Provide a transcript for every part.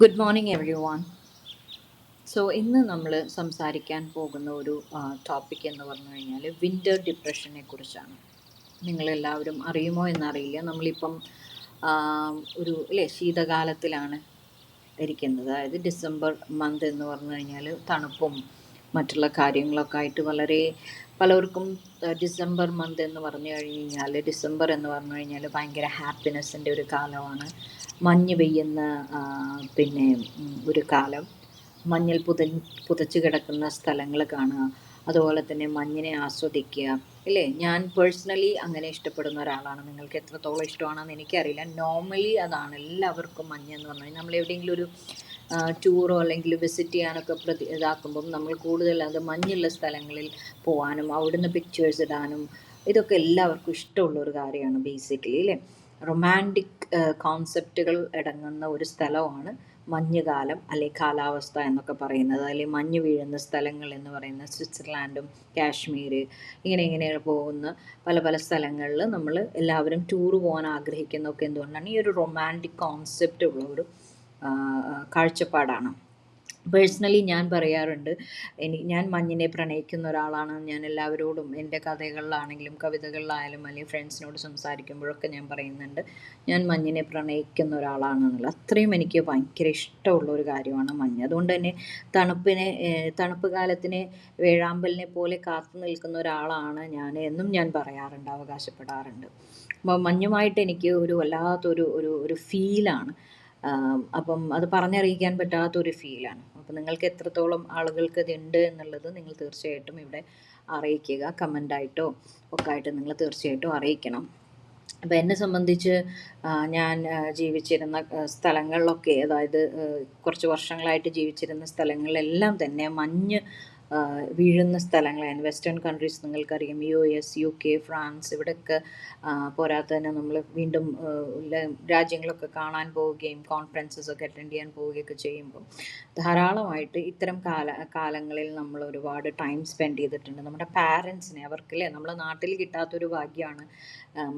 Good morning everyone so ഇന്ന് നമ്മൾ സംസാരിക്കാൻ പോകുന്ന ഒരു ടോപ്പിക് എന്ന് പറഞ്ഞു കഴിഞ്ഞാൽ വിന്റർ ഡിപ്രഷനെ കുറിച്ചാണ്. നിങ്ങളെല്ലാവരും അറിയുമോ എന്നറിയില്ല. നമ്മളിപ്പം ഒരു അല്ലേ ശീതകാലത്തിലാണ് ഇരിക്കുന്നത്. അതായത് ഡിസംബർ മന്ത് എന്ന് പറഞ്ഞു കഴിഞ്ഞാൽ തണുപ്പും മറ്റുള്ള കാര്യങ്ങളൊക്കെ ആയിട്ട് വളരെ പലർക്കും ഡിസംബർ മന്ത് എന്ന് പറഞ്ഞു കഴിഞ്ഞാൽ ഡിസംബർ എന്ന് പറഞ്ഞു കഴിഞ്ഞാൽ ഭയങ്കര ഹാപ്പിനെസ്സിന്റെ ഒരു കാലമാണ്. മഞ്ഞ് പെയ്യുന്ന പിന്നെ ഒരു കാലം. മഞ്ഞൾ പുത പുതച്ച് കിടക്കുന്ന സ്ഥലങ്ങൾ കാണുക. അതുപോലെ തന്നെ മഞ്ഞിനെ ആസ്വദിക്കുക. ഇല്ലേ ഞാൻ പേഴ്സണലി അങ്ങനെ ഇഷ്ടപ്പെടുന്ന ഒരാളാണ്. നിങ്ങൾക്ക് എത്രത്തോളം ഇഷ്ടമാണെന്ന് എനിക്കറിയില്ല. നോർമലി അതാണ് എല്ലാവർക്കും മഞ്ഞ് എന്ന് പറഞ്ഞാൽ നമ്മൾ എവിടെയെങ്കിലും ഒരു ടൂറോ അല്ലെങ്കിൽ വിസിറ്റ് ചെയ്യാനൊക്കെ പ്രതി ഇതാക്കുമ്പം നമ്മൾ കൂടുതൽ അത് മഞ്ഞുള്ള സ്ഥലങ്ങളിൽ പോകാനും അവിടുന്ന് പിക്ചേഴ്സ് ഇടാനും ഇതൊക്കെ എല്ലാവർക്കും ഇഷ്ടമുള്ള ഒരു കാര്യമാണ് ബേസിക്കലി അല്ലേ? റൊമാന്റിക് കോൺസെപ്റ്റുകൾ അടങ്ങുന്ന ഒരു സ്ഥലമാണ് മഞ്ഞുകാലം അല്ലെ കാലാവസ്ഥ എന്നൊക്കെ പറയുന്നത്. അല്ലെങ്കിൽ മഞ്ഞ് വീഴുന്ന സ്ഥലങ്ങൾ എന്ന് പറയുന്നത് സ്വിറ്റ്സർലാൻഡും കാശ്മീർ ഇങ്ങനെ ഇങ്ങനെ പോകുന്ന പല പല സ്ഥലങ്ങളിൽ നമ്മൾ എല്ലാവരും ടൂർ പോകാൻ ആഗ്രഹിക്കുന്നതൊക്കെ എന്തുകൊണ്ടാണ്? ഈ ഒരു റൊമാന്റിക് കോൺസെപ്റ്റ് ഉള്ള ഒരു കാഴ്ചപ്പാടാണ്. പേഴ്സണലി ഞാൻ പറയാറുണ്ട്. എനി ഞാൻ മഞ്ഞിനെ പ്രണയിക്കുന്ന ഒരാളാണ്. ഞാൻ എല്ലാവരോടും എന്റെ കഥകളിലാണെങ്കിലും കവിതകളിലായാലും അല്ലെങ്കിൽ ഫ്രണ്ട്സിനോട് സംസാരിക്കുമ്പോഴൊക്കെ ഞാൻ പറയുന്നുണ്ട്. ഞാൻ മഞ്ഞിനെ പ്രണയിക്കുന്ന ഒരാളാണെന്നുള്ള അത്രയും എനിക്ക് ഭയങ്കര ഇഷ്ടമുള്ള ഒരു കാര്യമാണ് മഞ്ഞ്. അതുകൊണ്ട് തന്നെ തണുപ്പിനെ തണുപ്പ് കാലത്തിനെ വേഴാമ്പലിനെ പോലെ കാത്തു നിൽക്കുന്ന ഒരാളാണ് ഞാൻ എന്നും ഞാൻ പറയാറുണ്ട് അവകാശപ്പെടാറുണ്ട്. അപ്പോൾ മഞ്ഞുമായിട്ട് എനിക്ക് ഒരു വല്ലാത്തൊരു ഒരു ഒരു ഫീലാണ് അപ്പം അത് പറഞ്ഞറിയിക്കാൻ പറ്റാത്തൊരു ഫീലാണ്. അപ്പം നിങ്ങൾക്ക് എത്രത്തോളം ആളുകൾക്ക് ഇതുണ്ട് എന്നുള്ളത് നിങ്ങൾ തീർച്ചയായിട്ടും ഇവിടെ അറിയിക്കുക കമന്റായിട്ടോ ഒക്കെ ആയിട്ട് നിങ്ങൾ തീർച്ചയായിട്ടും അറിയിക്കണം. അപ്പം എന്നെ സംബന്ധിച്ച് ഞാൻ ജീവിച്ചിരുന്ന സ്ഥലങ്ങളിലൊക്കെ അതായത് കുറച്ച് വർഷങ്ങളായിട്ട് ജീവിച്ചിരുന്ന സ്ഥലങ്ങളിലെല്ലാം തന്നെ മഞ്ഞ് വീഴുന്ന സ്ഥലങ്ങളാണ്. വെസ്റ്റേൺ കൺട്രീസ് നിങ്ങൾക്കറിയാം. U S U K France ഇവിടെയൊക്കെ ആ, തന്നെ നമ്മൾ വീണ്ടും രാജ്യങ്ങളൊക്കെ കാണാൻ പോവുകയും കോൺഫറൻസസ് ഒക്കെ അറ്റൻഡ് ചെയ്യാൻ പോവുകയൊക്കെ ചെയ്യുമ്പോൾ ധാരാളമായിട്ട് ഇത്തരം കാല കാലങ്ങളിൽ നമ്മൾ ഒരുപാട് ടൈം സ്പെൻഡ് ചെയ്തിട്ടുണ്ട്. നമ്മുടെ പാരൻസിനെ അവർക്കല്ലേ നമ്മൾ നാട്ടിൽ കിട്ടാത്തൊരു ഭാഗ്യമാണ്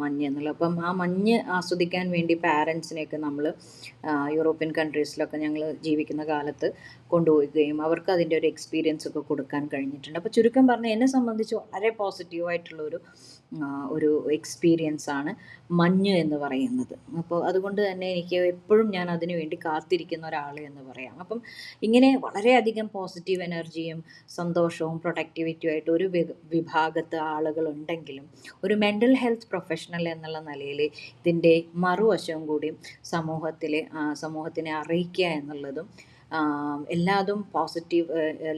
മഞ്ഞ് എന്നുള്ളത്. അപ്പം ആ മഞ്ഞ് ആസ്വദിക്കാൻ വേണ്ടി പാരൻസിനെയൊക്കെ നമ്മൾ യൂറോപ്യൻ കൺട്രീസിലൊക്കെ ഞങ്ങൾ ജീവിക്കുന്ന കാലത്ത് കൊണ്ടുപോവുകയും അവർക്ക് അതിന്റെ ഒരു എക്സ്പീരിയൻസ് ഒക്കെ കൊടുക്കാൻ കഴിഞ്ഞിട്ടുണ്ട്. അപ്പോൾ ചുരുക്കം പറഞ്ഞാൽ എന്നെ സംബന്ധിച്ച് വളരെ പോസിറ്റീവായിട്ടുള്ള ഒരു ഒരു എക്സ്പീരിയൻസ് ആണ് മഞ്ഞ് എന്ന് പറയുന്നത്. അപ്പോൾ അതുകൊണ്ട് തന്നെ എനിക്ക് എപ്പോഴും ഞാൻ അതിനു വേണ്ടി കാത്തിരിക്കുന്ന ഒരാൾ എന്ന് പറയാം. അപ്പം ഇങ്ങനെ വളരെയധികം പോസിറ്റീവ് എനർജിയും സന്തോഷവും പ്രൊഡക്ടിവിറ്റിയും ആയിട്ട് ഒരു വിഭാഗത്ത് ആളുകളുണ്ടെങ്കിലും ഒരു മെന്റൽ ഹെൽത്ത് പ്രൊഫഷണൽ എന്നുള്ള നിലയിൽ ഇതിന്റെ മറുവശവും കൂടി സമൂഹത്തിലെ സമൂഹത്തിനെ അറിയിക്കുക എന്നുള്ളതും എല്ലാതും positive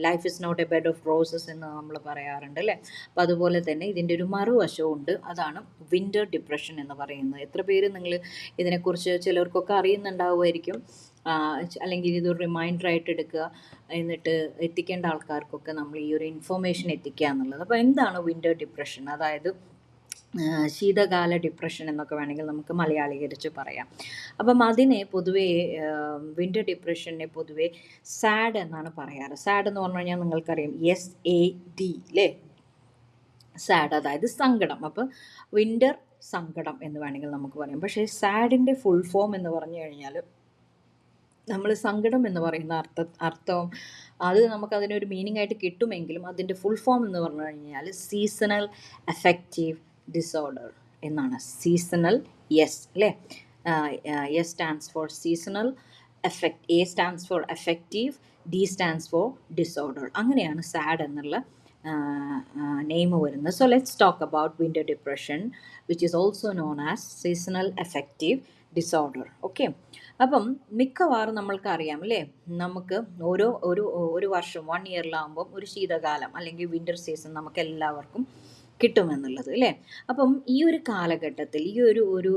life is not a bed of roses എന്ന് നമ്മൾ പറയാറുണ്ട് അല്ലേ? അപ്പോൾ അതുപോലെ തന്നെ ഇതിന്റെ ഒരു മറുവശവും ഉണ്ട് അതാണ് വിന്റർ ഡിപ്രഷൻ എന്ന് പറയുന്നത്. എത്ര പേര് നിങ്ങൾ ഇതിനെക്കുറിച്ച് ചിലർക്കൊക്കെ അറിയുന്നുണ്ടാവുമായിരിക്കും. അല്ലെങ്കിൽ ഇതൊരു റിമൈൻഡർ ആയിട്ട് എടുക്കുക. എന്നിട്ട് എത്തിക്കേണ്ട ആൾക്കാർക്കൊക്കെ നമ്മൾ ഈ ഒരു ഇൻഫോർമേഷൻ എത്തിക്കുക എന്നുള്ളത്. അപ്പോൾ എന്താണ് വിന്റർ ഡിപ്രഷൻ അതായത് ശീതകാല ഡിപ്രഷൻ എന്നൊക്കെ വേണമെങ്കിൽ നമുക്ക് മലയാളീകരിച്ച് പറയാം. അപ്പം അതിനെ പൊതുവേ വിന്റർ ഡിപ്രഷനെ പൊതുവേ സാഡ് എന്നാണ് പറയാറ്. സാഡ് എന്ന് പറഞ്ഞു കഴിഞ്ഞാൽ നിങ്ങൾക്കറിയാം എസ് എ ഡി അല്ലേ സാഡ് അതായത് സങ്കടം. അപ്പോൾ വിന്റർ സങ്കടം എന്ന് വേണമെങ്കിൽ നമുക്ക് പറയാം. പക്ഷേ സാഡിന്റെ ഫുൾ ഫോം എന്ന് പറഞ്ഞു കഴിഞ്ഞാൽ നമ്മൾ സങ്കടം എന്ന് പറയുന്ന അർത്ഥ അർത്ഥവും അത് നമുക്ക് അതിനൊരു മീനിങ് ആയിട്ട് കിട്ടുമെങ്കിലും അതിന്റെ ഫുൾ ഫോം എന്ന് പറഞ്ഞു കഴിഞ്ഞാൽ സീസണൽ എഫക്റ്റീവ് ഡിസോർഡർ എന്നാണ്. സീസണൽ യെസ് അല്ലേ S stands for seasonal effect A stands for effective D stands for disorder അങ്ങനെയാണ് സാഡ് എന്നുള്ള നെയിം വരുന്നത്. So let's talk about winter depression which is also known as seasonal effective disorder okay അപ്പം മിക്കവാറും നമ്മൾക്ക് അറിയാം അല്ലേ നമുക്ക് ഓരോ ഒരു ഒരു വർഷം വൺ ഇയറിലാകുമ്പം ഒരു ശീതകാലം അല്ലെങ്കിൽ വിന്റർ സീസൺ നമുക്ക് എല്ലാവർക്കും കിട്ടുമെന്നുള്ളത് അല്ലേ? അപ്പം ഈ ഒരു കാലഘട്ടത്തിൽ ഈ ഒരു ഒരു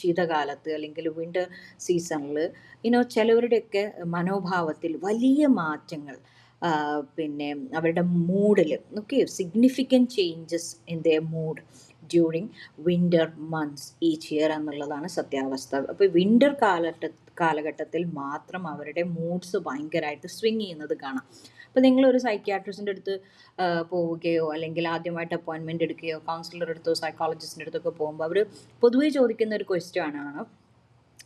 ശീതകാലത്ത് അല്ലെങ്കിൽ വിന്റർ സീസണിൽ ഇനോ ചിലവരുടെയൊക്കെ മനോഭാവത്തിൽ വലിയ മാറ്റങ്ങൾ പിന്നെ അവരുടെ മൂഡിൽ okay significant changes in the mood during winter months each year എന്നുള്ളതാണ് സത്യാവസ്ഥ. അപ്പോൾ വിന്റർ കാലഘട്ട കാലഘട്ടത്തിൽ മാത്രം അവരുടെ മൂഡ്സ് ഭയങ്കരമായിട്ട് സ്വിങ് ചെയ്യുന്നത് കാണാം. അപ്പോൾ ഒരു സൈക്യാട്രിസ്റ്റിന്റെ അടുത്ത് പോവുകയോ അല്ലെങ്കിൽ ആദ്യമായിട്ട് അപ്പോയിൻമെന്റ് എടുക്കുകയോ കൗൺസിലറുടെ അടുത്തോ സൈക്കോളജിസ്റ്റിന്റെ അടുത്തൊക്കെ പോകുമ്പോൾ അവർ പൊതുവേ ചോദിക്കുന്ന ഒരു ക്വസ്റ്റ്യൻ ആണ്.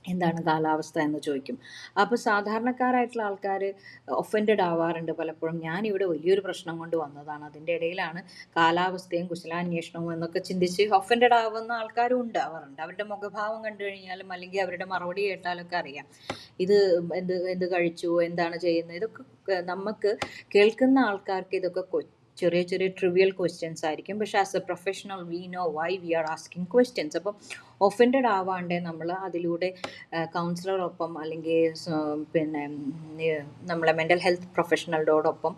എന്താണ് കാലാവസ്ഥ എന്ന് ചോദിക്കും. അപ്പോൾ സാധാരണക്കാരായിട്ടുള്ള ആൾക്കാർ ഒഫൻഡഡ് ആവാറുണ്ട് പലപ്പോഴും. ഞാനിവിടെ വലിയൊരു പ്രശ്നം കൊണ്ട് വന്നതാണ്. അതിന്റെ ഇടയിലാണ് കാലാവസ്ഥയും കുശലാന്വേഷണവും എന്നൊക്കെ ചിന്തിച്ച് ഒഫൻഡഡ് ആവുന്ന ആൾക്കാരും ഉണ്ടാവാറുണ്ട്. അവരുടെ മുഖഭാവം കണ്ടു കഴിഞ്ഞാലും അല്ലെങ്കിൽ അവരുടെ മറുപടി കേട്ടാലൊക്കെ അറിയാം. ഇത് എന്ത് എന്ത് കഴിച്ചു എന്താണ് ചെയ്യുന്നത്? ഇതൊക്കെ നമുക്ക് കേൾക്കുന്ന ആൾക്കാർക്ക് ഇതൊക്കെ ചെറിയ ചെറിയ ട്രിവിയൽ ക്വസ്റ്റ്യൻസ് ആയിരിക്കും. പക്ഷെ as a professional we know why we are asking questions അപ്പം ഒഫൻഡഡ് ആവാണ്ട് നമ്മൾ അതിലൂടെ കൗൺസിലറോടൊപ്പം അല്ലെങ്കിൽ പിന്നെ നമ്മളെ മെന്റൽ ഹെൽത്ത് പ്രൊഫഷണലോടൊപ്പം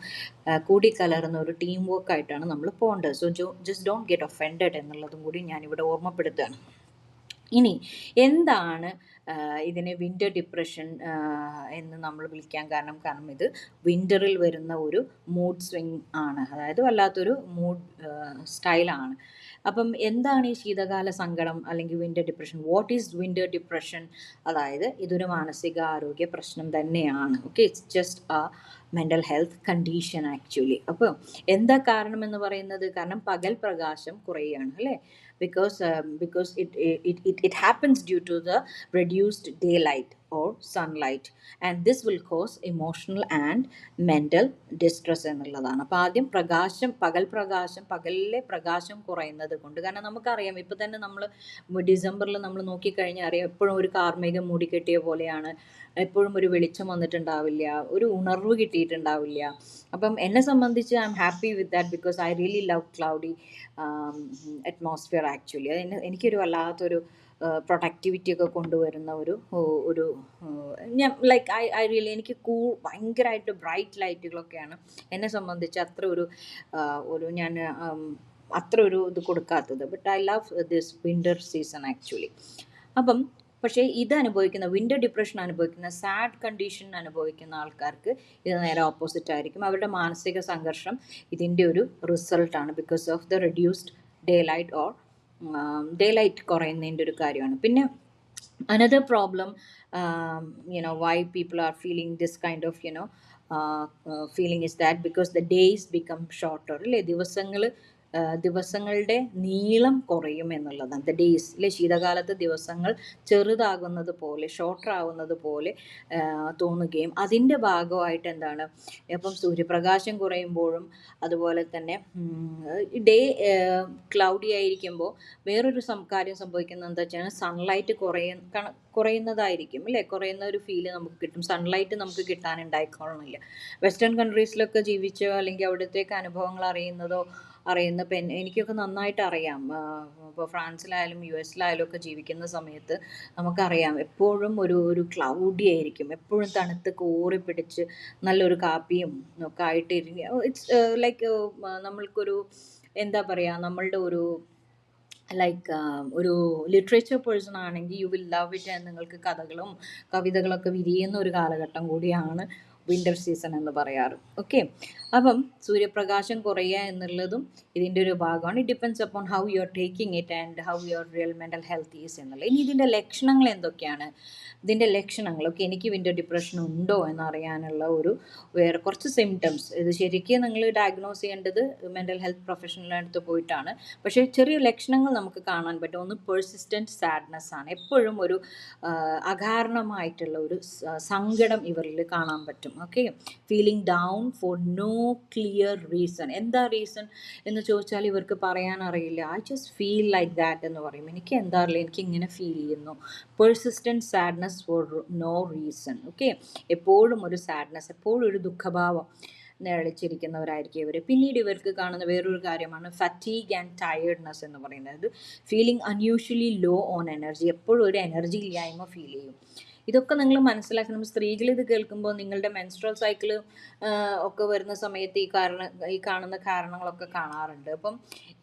കൂടിക്കലർന്ന ഒരു ടീം വർക്ക് ആയിട്ടാണ് നമ്മൾ പോകേണ്ടത്. So just don't get offended എന്നുള്ളതും കൂടി ഞാനിവിടെ ഓർമ്മപ്പെടുത്തുകയാണ്. ഇനി എന്താണ് ഇതിനെ വിന്റർ ഡിപ്രഷൻ എന്ന് നമ്മൾ വിളിക്കാൻ കാരണം കാരണം ഇത് വിന്ററിൽ വരുന്ന ഒരു മൂഡ് സ്വിങ് ആണ്. അതായത് വല്ലാത്തൊരു മൂഡ് സ്റ്റൈലാണ് അപ്പം എന്താണ് ഈ ശീതകാല സങ്കടം അല്ലെങ്കിൽ winter depression what is winter depression അതായത് ഇതൊരു മാനസിക ആരോഗ്യ പ്രശ്നം തന്നെയാണ്. Okay it's just a mental health condition actually അപ്പോൾ എന്താ കാരണം എന്ന് പറയുന്നത്? കാരണം പകൽ പ്രകാശം കുറയുകയാണ് അല്ലേ? Because um, because it, it it it happens due to the reduced daylight or sunlight and this will cause emotional and mental distress എന്നുള്ളതാണ്. അപ്പോൾ ആദ്യം പ്രകാശം പകൽ പ്രകാശം പകലിലെ പ്രകാശം കുറയുന്നത് കൊണ്ട്. കാരണം നമുക്കറിയാം ഇപ്പം തന്നെ നമ്മൾ ഡിസംബറിൽ നമ്മൾ നോക്കിക്കഴിഞ്ഞാൽ അറിയാം എപ്പോഴും ഒരു കാർമേഘം മൂടിക്കെട്ടിയ പോലെയാണ്. എപ്പോഴും ഒരു വെളിച്ചം വന്നിട്ടുണ്ടാവില്ല ഒരു ഉണർവ് കിട്ടിയിട്ടുണ്ടാവില്ല. അപ്പം എന്നെ സംബന്ധിച്ച് I am happy with that because I really love cloudy atmosphere actually അത് എനിക്കൊരു വല്ലാത്തൊരു പ്രൊഡക്ടിവിറ്റി ഒക്കെ കൊണ്ടുവരുന്ന ഒരു ഒരു ഞാൻ ലൈക്ക് ഐ ഐ റിയലി എനിക്ക് കൂ ഭയങ്കരമായിട്ട് ബ്രൈറ്റ് ലൈറ്റുകളൊക്കെയാണ് എന്നെ സംബന്ധിച്ച് അത്ര ഒരു ഒരു ഞാൻ അത്ര ഒരു ഇത് കൊടുക്കാത്തത്. But I love this winter season actually അപ്പം പക്ഷേ ഇത് അനുഭവിക്കുന്ന വിന്റർ ഡിപ്രഷൻ അനുഭവിക്കുന്ന സാഡ് കണ്ടീഷൻ അനുഭവിക്കുന്ന ആൾക്കാർക്ക് ഇത് നേരെ ഓപ്പോസിറ്റ് ആയിരിക്കും. അവരുടെ മാനസിക സംഘർഷം ഇതിന്റെ ഒരു റിസൾട്ടാണ് because of the reduced daylight or daylight കുറയുന്നതിന്റെ ഒരു കാര്യമാണ്. പിന്നെ another problem you know why people are feeling this kind of you know feeling is that because the days become shorter അല്ലേ? ദിവസങ്ങൾ ദിവസങ്ങളുടെ നീളം കുറയും എന്നുള്ളതാണ്. ദ ഡേയ്സ് അല്ലെ ശീതകാലത്ത് ദിവസങ്ങൾ ചെറുതാകുന്നത് പോലെ ഷോർട്ടറാകുന്നത് പോലെ തോന്നുകയും അതിന്റെ ഭാഗമായിട്ട് എന്താണ് ഇപ്പം സൂര്യപ്രകാശം കുറയുമ്പോഴും അതുപോലെ തന്നെ ഡേ ക്ലൗഡി ആയിരിക്കുമ്പോൾ വേറൊരു കാര്യം സംഭവിക്കുന്നത് എന്താ വെച്ചാൽ സൺലൈറ്റ് കുറയ കുറയുന്നതായിരിക്കും അല്ലേ? കുറയുന്ന ഒരു ഫീൽ നമുക്ക് കിട്ടും. സൺലൈറ്റ് നമുക്ക് കിട്ടാനുണ്ടായിക്കോളണില്ല വെസ്റ്റേൺ കൺട്രീസിലൊക്കെ ജീവിച്ചോ അല്ലെങ്കിൽ അവിടുത്തേക്ക് അനുഭവങ്ങൾ അറിയുന്നതോ അറിയുന്ന പെൻ എനിക്കൊക്കെ നന്നായിട്ട് അറിയാം. ഇപ്പോൾ ഫ്രാൻസിലായാലും യു എസിലായാലും ഒക്കെ ജീവിക്കുന്ന സമയത്ത് നമുക്കറിയാം എപ്പോഴും ഒരു ഒരു ക്ലൗഡി ആയിരിക്കും. എപ്പോഴും തണുത്ത് കോറി പിടിച്ച് നല്ലൊരു കാപ്പിയും ഒക്കെ ആയിട്ട് ഇറ്റ്സ് ലൈക്ക് നമ്മൾക്കൊരു എന്താ പറയുക നമ്മളുടെ ഒരു ലൈക്ക് ഒരു ലിറ്ററേച്ചർ പേഴ്സൺ ആണെങ്കിൽ യു വിൽ ലവ് ഇറ്റ് നിങ്ങൾക്ക് കഥകളും കവിതകളൊക്കെ വിരിയുന്ന ഒരു കാലഘട്ടം കൂടിയാണ് വിന്റർ സീസൺ എന്ന് പറയാറ്. ഓക്കെ അപ്പം സൂര്യപ്രകാശം കുറയുക എന്നുള്ളതും ഇതിന്റെ ഒരു ഭാഗമാണ്. It depends upon how you are taking it and how your real mental health is എന്നുള്ളത്. ഇനി ഇതിന്റെ ലക്ഷണങ്ങൾ എന്തൊക്കെയാണ്? ഇതിന്റെ ലക്ഷണങ്ങൾ ഓക്കെ എനിക്ക് ഇതിന്റെ ഡിപ്രഷൻ ഉണ്ടോ എന്നറിയാനുള്ള ഒരു വേറെ കുറച്ച് സിംറ്റംസ് ഇത് ശരിക്കും നിങ്ങൾ ഡയഗ്നോസ് ചെയ്യേണ്ടത് മെന്റൽ ഹെൽത്ത് പ്രൊഫഷണലിന്റെ അടുത്ത് പോയിട്ടാണ്. പക്ഷേ ചെറിയ ലക്ഷണങ്ങൾ നമുക്ക് കാണാൻ പറ്റും. ഒന്ന് പേഴ്സിസ്റ്റന്റ് സാഡ്നെസ് ആണ്. എപ്പോഴും ഒരു അകാരണമായിട്ടുള്ള ഒരു സങ്കടം ഇവരിൽ കാണാൻ പറ്റും. Okay feeling down for no clear reason എന്താ റീസൺ എന്ന് ചോദിച്ചാൽ ഇവർക്ക് പറയാൻ അറിയില്ല I just feel like that എന്ന് പറയും. എനിക്ക് എന്താ അറിയില്ല. എനിക്ക് ഇങ്ങനെ ഫീൽ ചെയ്യുന്നു. Persistent sadness for no reason okay എപ്പോഴും ഒരു സാഡ്നെസ് എപ്പോഴും ഒരു ദുഃഖഭാവം നിഴലിച്ചിരിക്കുന്നവരായിരിക്കും ഇവർ പിന്നീട് ഇവർക്ക് കാണുന്ന വേറൊരു കാര്യമാണ് ഫറ്റീഗ് ആൻഡ് ടയേർഡ്നെസ് എന്ന് പറയുന്നത്. Feeling unusually low on energy എപ്പോഴും ഒരു എനർജി ഇല്ലായ്മ ഫീൽ ചെയ്യും. ഇതൊക്കെ നിങ്ങൾ മനസ്സിലാക്കണം. സ്ത്രീകൾ ഇത് കേൾക്കുമ്പോൾ നിങ്ങളുടെ മെൻസ്ട്രൽ സൈക്കിൾ ഒക്കെ വരുന്ന സമയത്ത് ഈ കാരണം ഈ കാണുന്ന കാരണങ്ങളൊക്കെ കാണാറുണ്ട്. അപ്പം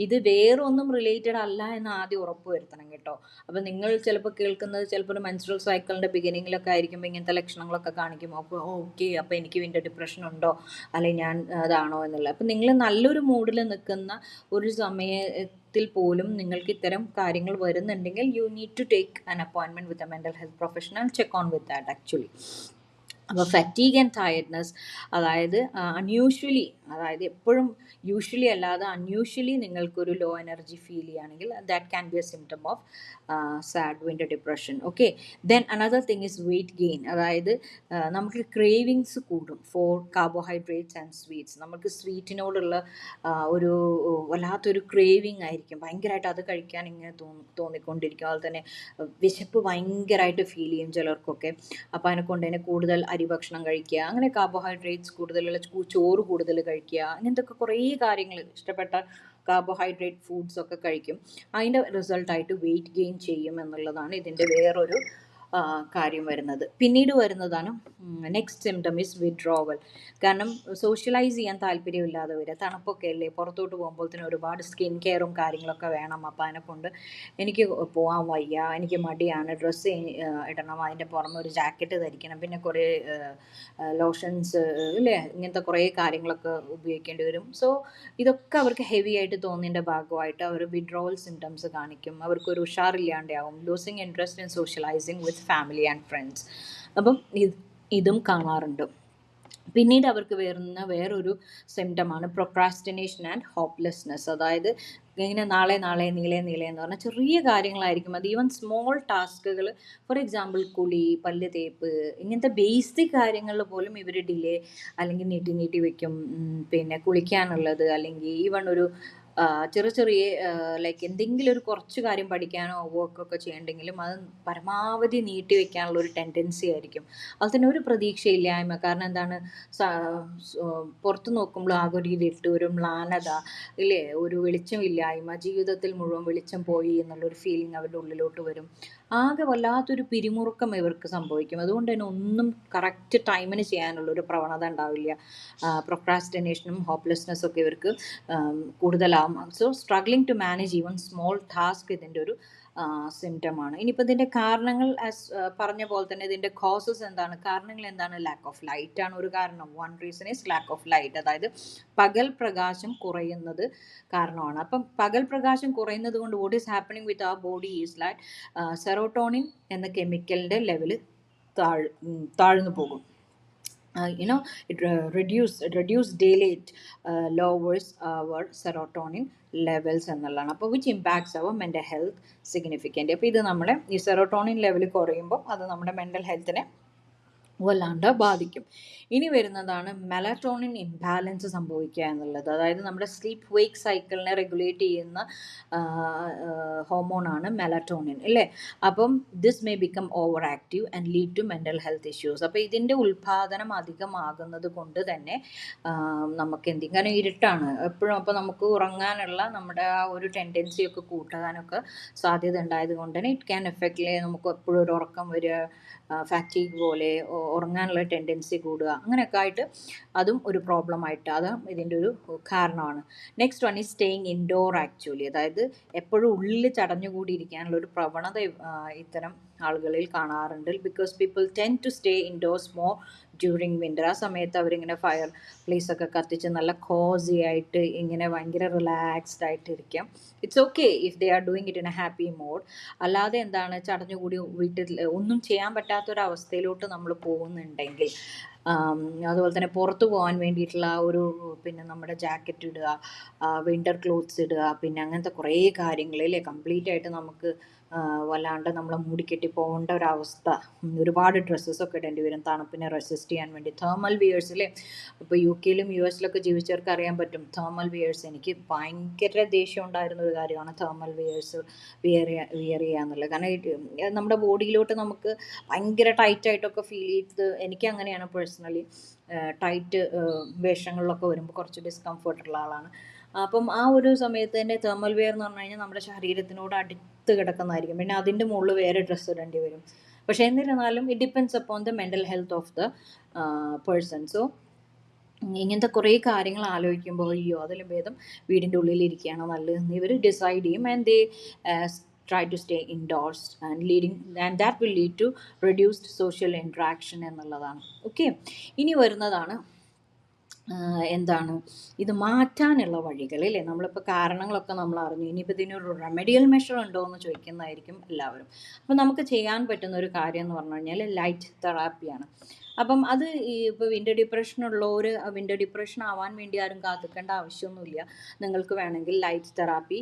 ഇത് വേറൊന്നും റിലേറ്റഡ് അല്ല എന്ന് ആദ്യം ഉറപ്പ് വരുത്തണം കേട്ടോ. അപ്പം നിങ്ങൾ ചിലപ്പോൾ കേൾക്കുന്നത് ചിലപ്പോൾ ഒരു മെൻസ്ട്രൽ സൈക്കിളിന്റെ ബിഗിനിങ്ങിലൊക്കെ ആയിരിക്കുമ്പോൾ ഇങ്ങനത്തെ ലക്ഷണങ്ങളൊക്കെ കാണിക്കും. അപ്പോൾ ഓക്കെ അപ്പോൾ എനിക്ക് ഇതിന്റെ ഡിപ്രഷൻ ഉണ്ടോ? അല്ലെങ്കിൽ ഞാൻ അതാണോ എന്നുള്ളത് അപ്പം നിങ്ങൾ നല്ലൊരു മൂഡിൽ നിൽക്കുന്ന ഒരു സമയ ത്തിൽ പോലും നിങ്ങൾക്ക് ഇത്തരം കാര്യങ്ങൾ വരുന്നുണ്ടെങ്കിൽ you need to take an അപ്പോയിൻമെന്റ് with a mental health professional check on with that actually അപ്പോൾ ഫറ്റീഗ് ആൻഡ് ടയർഡ്നെസ് അതായത് അൺയൂഷ്വലി അതായത് എപ്പോഴും യൂഷ്വലി അല്ലാതെ അൺയൂഷ്വലി നിങ്ങൾക്കൊരു ലോ എനർജി ഫീൽ ചെയ്യുകയാണെങ്കിൽ that can be a symptom of SAD winter depression okay then another thing is weight gain അതായത് നമുക്ക് cravings കൂടും. ഫോർ കാർബോഹൈഡ്രേറ്റ്സ് ആൻഡ് സ്വീറ്റ്സ് നമുക്ക് സ്വീറ്റിനോടുള്ള ഒരു വല്ലാത്തൊരു ക്രേവിങ് ആയിരിക്കും. ഭയങ്കരമായിട്ട് അത് കഴിക്കാൻ ഇങ്ങനെ തോന്നി തോന്നിക്കൊണ്ടിരിക്കും. അതുപോലെ തന്നെ വിശപ്പ് ഭയങ്കരമായിട്ട് ഫീൽ ചെയ്യും ചിലർക്കൊക്കെ. അപ്പോൾ അതിനെ കൊണ്ട് തന്നെ കൂടുതൽ അരി ഭക്ഷണം കഴിക്കുക അങ്ങനെ കാർബോഹൈഡ്രേറ്റ്സ് കൂടുതലുള്ള ചോറ് കൂടുതൽ കഴിക്കുക അങ്ങനത്തെ ഒക്കെ കുറേ കാര്യങ്ങൾ ഇഷ്ടപ്പെട്ട കാർബോഹൈഡ്രേറ്റ് ഫുഡ്സ് ഒക്കെ കഴിക്കും. അതിന്റെ റിസൾട്ടായിട്ട് വെയിറ്റ് ഗെയിൻ ചെയ്യും എന്നുള്ളതാണ് ഇതിന്റെ വേറൊരു കാര്യം വരുന്നത്. പിന്നീട് വരുന്നതാണ് നെക്സ്റ്റ് സിംറ്റം ഇസ് വിഡ്രോവൽ കാരണം സോഷ്യലൈസ് ചെയ്യാൻ താല്പര്യമില്ലാതെ വരിക. തണുപ്പൊക്കെ അല്ലേ? പുറത്തോട്ട് പോകുമ്പോഴത്തേനും ഒരുപാട് സ്കിൻ കെയറും കാര്യങ്ങളൊക്കെ വേണം അപ്പം അതിനെ കൊണ്ട്. എനിക്ക് പോകാൻ വയ്യ എനിക്ക് മടിയാണ്. ഡ്രസ്സ് ഇടണം. അതിന്റെ പുറമെ ഒരു ജാക്കറ്റ് ധരിക്കണം. പിന്നെ കുറേ ലോഷൻസ് ഇല്ലേ? ഇങ്ങനത്തെ കുറേ കാര്യങ്ങളൊക്കെ ഉപയോഗിക്കേണ്ടി വരും. സോ ഇതൊക്കെ അവർക്ക് ഹെവി ആയിട്ട് തോന്നിയതിന്റെ ഭാഗമായിട്ട് അവർ വിഡ്രോവൽ സിംറ്റംസ് കാണിക്കും. അവർക്കൊരു ഉഷാറില്ലാണ്ടാവും. Losing interest in socialising with family and friends അപ്പം ഇത് കാണാറുണ്ട്. പിന്നീട് അവർക്ക് വരുന്ന വേറൊരു സിംറ്റമാണ് പ്രൊക്രാസ്റ്റിനേഷൻ ആൻഡ് ഹോപ്പ്ലെസ്നെസ് അതായത് ഇങ്ങനെ നാളെ നാളെ നീളെ നീളെ എന്ന് പറഞ്ഞാൽ ചെറിയ കാര്യങ്ങളായിരിക്കും. അത് ഈവൻ സ്മോൾ ടാസ്കുകൾ ഫോർ എക്സാമ്പിൾ കുളി പല്ല് തേപ്പ് ഇങ്ങനത്തെ ബേസിക് കാര്യങ്ങളിൽ പോലും ഇവർ ഡിലേ അല്ലെങ്കിൽ നീട്ടി നീട്ടി വെക്കും. പിന്നെ കുളിക്കാനുള്ളത് അല്ലെങ്കിൽ ഈവൺ ഒരു ചെറിയ ചെറിയ ലൈക്ക് എന്തെങ്കിലും ഒരു കുറച്ച് കാര്യം പഠിക്കാനോ വർക്കൊക്കെ ചെയ്യണ്ടെങ്കിലും അത് പരമാവധി നീട്ടി വെക്കാനുള്ള ഒരു ടെൻഡൻസി ആയിരിക്കും. അതിൽ തന്നെ ഒരു പ്രതീക്ഷയില്ലായ്മ. കാരണം എന്താണ്? പുറത്ത് നോക്കുമ്പോൾ ആകെ ഒരു ഇരുട്ട് ഒരു മ്ലാനത ഇല്ലേ? ഒരു വെളിച്ചമില്ലായ്മ ജീവിതത്തിൽ മുഴുവൻ വെളിച്ചം പോയി എന്നുള്ളൊരു ഫീലിംഗ് അവരുടെ ഉള്ളിലോട്ട് വരും. ആകെ വല്ലാത്തൊരു പിരിമുറുക്കം ഇവർക്ക് സംഭവിക്കും. അതുകൊണ്ട് തന്നെ ഒന്നും കറക്റ്റ് ടൈമിന് ചെയ്യാനുള്ള ഒരു പ്രവണത ഉണ്ടാവില്ല. പ്രൊക്രാസ്റ്റിനേഷനും ഹോപ്പ്ലെസ്നെസ്സൊക്കെ ഇവർക്ക് കൂടുതലാവും. So struggling to manage even small task ഇതിന്റെ ഒരു സിംറ്റമാണ് ഇനിയിപ്പോൾ ഇതിന്റെ കാരണങ്ങൾ ആസ് പറഞ്ഞ പോലെ തന്നെ ഇതിന്റെ കോസസ് എന്താണ്? കാരണങ്ങൾ എന്താണ്? ലാക്ക് ഓഫ് ലൈറ്റ് ആണ് ഒരു കാരണം. One reason is lack of light അതായത് പകൽ പ്രകാശം കുറയുന്നത് കാരണമാണ്. അപ്പം പകൽ പ്രകാശം കുറയുന്നത് കൊണ്ട് വോട്ട് ഈസ് ഹാപ്പനിങ് വിത്ത് ആ ബോഡി ഈസ് ലൈറ്റ് സെറോട്ടോണിൻ എന്ന കെമിക്കലിന്റെ ലെവൽ താഴ് താഴ്ന്നു പോകും. You know it uh, reduce reduce daylight uh, lowers our serotonin levels എന്നുള്ളതാണ്. അപ്പോൾ which impacts our mental health significant അപ്പോൾ ഇത് നമ്മുടെ ഈ സെറോട്ടോണിൻ ലെവൽ കുറയുമ്പോൾ അത് നമ്മുടെ മെന്റൽ ഹെൽത്തിനെ വല്ലാണ്ട് ബാധിക്കും. ഇനി വരുന്നതാണ് മെലറ്റോണിൻ ഇംബാലൻസ് സംഭവിക്കുക എന്നുള്ളത്. അതായത് നമ്മുടെ സ്ലീപ്പ് വെയ്ക്ക് സൈക്കിളിനെ റെഗുലേറ്റ് ചെയ്യുന്ന ഹോമോണാണ് മെലറ്റോണിൻ അല്ലേ അപ്പം this may become over active and lead to mental health issues അപ്പോൾ ഇതിന്റെ ഉത്പാദനം അധികമാകുന്നത് കൊണ്ട് തന്നെ നമുക്ക് എന്തെങ്കിലും കാരണം ഇരുട്ടാണ്. എപ്പോഴും അപ്പോൾ നമുക്ക് ഉറങ്ങാനുള്ള നമ്മുടെ ആ ഒരു ടെൻഡൻസി ഒക്കെ കൂട്ടാനൊക്കെ സാധ്യത ഉണ്ടായത് കൊണ്ട് തന്നെ ഇറ്റ് ക്യാൻ എഫക്റ്റ് നമുക്ക് എപ്പോഴും ഒരു ഉറക്കം വരിക ഫാറ്റീഗ് പോലെ ഉറങ്ങാനുള്ള ടെൻഡൻസി കൂടുക അങ്ങനെയൊക്കെ ആയിട്ട് അതും ഒരു പ്രോബ്ലം ആയിട്ട് അത് ഇതിന്റെ ഒരു കാരണമാണ്. Next one is staying indoor actually അതായത് എപ്പോഴും ഉള്ളിൽ ചടഞ്ഞുകൂടി ഇരിക്കാനുള്ള ഒരു പ്രവണത ഇത്തരം ആളുകളിൽ കാണാറുണ്ട്. Because people tend to stay indoors more during winter ആ സമയത്ത് അവരിങ്ങനെ ഫയർ പ്ലേസൊക്കെ കത്തിച്ച് നല്ല കോസി ആയിട്ട് ഇങ്ങനെ ഭയങ്കര റിലാക്സ്ഡ് ആയിട്ട് ഇരിക്കാം it's okay if they are doing it in a happy mode അല്ലാതെ എന്താണ് ചടഞ്ഞുകൂടി വീട്ടിൽ ഒന്നും ചെയ്യാൻ പറ്റാത്തൊരവസ്ഥയിലോട്ട് നമ്മൾ പോകുന്നുണ്ടെങ്കിൽ അതുപോലെ തന്നെ പുറത്ത് പോകാൻ വേണ്ടിയിട്ടുള്ള ഒരു പിന്നെ നമ്മുടെ ജാക്കറ്റ് ഇടുക വിന്റർ ക്ലോത്ത്സ് ഇടുക പിന്നെ അങ്ങനത്തെ കുറേ കാര്യങ്ങൾ അല്ലേ? കംപ്ലീറ്റ് ആയിട്ട് നമുക്ക് വല്ലാണ്ട് നമ്മൾ മൂടിക്കെട്ടി പോകേണ്ട ഒരവസ്ഥ. ഒരുപാട് ഡ്രസ്സസൊക്കെ ഇടേണ്ടി വരും. തണുപ്പിനെ റെസിസ്റ്റ് ചെയ്യാൻ വേണ്ടി. തേർമൽ വിയേഴ്സിലെ ഇപ്പോൾ യു കെയിലും യു എസിലൊക്കെ ജീവിച്ചവർക്ക് അറിയാൻ പറ്റും. തേർമൽ വിയേഴ്സ് എനിക്ക് ഭയങ്കര ദേഷ്യം ഉണ്ടായിരുന്ന ഒരു കാര്യമാണ് തേർമൽ വിയേഴ്സ് വിയർ വിയർ ചെയ്യുക എന്നുള്ളത്. കാരണം നമ്മുടെ ബോഡിയിലോട്ട് നമുക്ക് ഭയങ്കര ടൈറ്റായിട്ടൊക്കെ ഫീൽ ചെയ്ത് എനിക്ക് അങ്ങനെയാണ് പേഴ്സണലി ടൈറ്റ് വേഷങ്ങളിലൊക്കെ വരുമ്പോൾ കുറച്ച് ഡിസ്കംഫർട്ടുള്ള ആളാണ്. അപ്പം ആ ഒരു സമയത്ത് തന്നെ തെർമൽ വെയർ എന്ന് പറഞ്ഞു കഴിഞ്ഞാൽ നമ്മുടെ ശരീരത്തിനോട് അടുത്ത് കിടക്കുന്നതായിരിക്കും. പിന്നെ അതിന്റെ മുകളിൽ വേറെ ഡ്രസ്സ് ഇടേണ്ടി വരും. പക്ഷേ എന്നിരുന്നാലും it depends upon the mental health of the person so ഇങ്ങനത്തെ കുറേ കാര്യങ്ങൾ ആലോചിക്കുമ്പോൾ അയ്യോ അതിലും ഭേദം വീടിന്റെ ഉള്ളിൽ ഇരിക്കുകയാണ് നല്ലതെന്ന് ഇവർ ഡിസൈഡ് ചെയ്യും. And they try to stay indoors and leading and that will lead to reduced social interaction എന്നുള്ളതാണ്. ഓക്കെ ഇനി വരുന്നതാണ് എന്താണ്? ഇത് മാറ്റാനുള്ള വഴികൾ അല്ലേ? നമ്മളിപ്പോൾ കാരണങ്ങളൊക്കെ നമ്മൾ അറിഞ്ഞു ഇനിയിപ്പോൾ ഇതിനൊരു റെമഡിയൽ മെഷർ ഉണ്ടോ എന്ന് ചോദിക്കുന്നതായിരിക്കും എല്ലാവരും. അപ്പോൾ നമുക്ക് ചെയ്യാൻ പറ്റുന്ന ഒരു കാര്യം എന്ന് പറഞ്ഞു കഴിഞ്ഞാൽ ലൈറ്റ് തെറാപ്പിയാണ് അപ്പം അത് ഇപ്പോൾ വിന്റർ ഡിപ്രഷൻ ഉള്ളവർ വിന്റർ ഡിപ്രഷൻ ആവാൻ വേണ്ടി ആരും കാത്തിക്കേണ്ട ആവശ്യമൊന്നുമില്ല. നിങ്ങൾക്ക് വേണമെങ്കിൽ ലൈറ്റ് തെറാപ്പി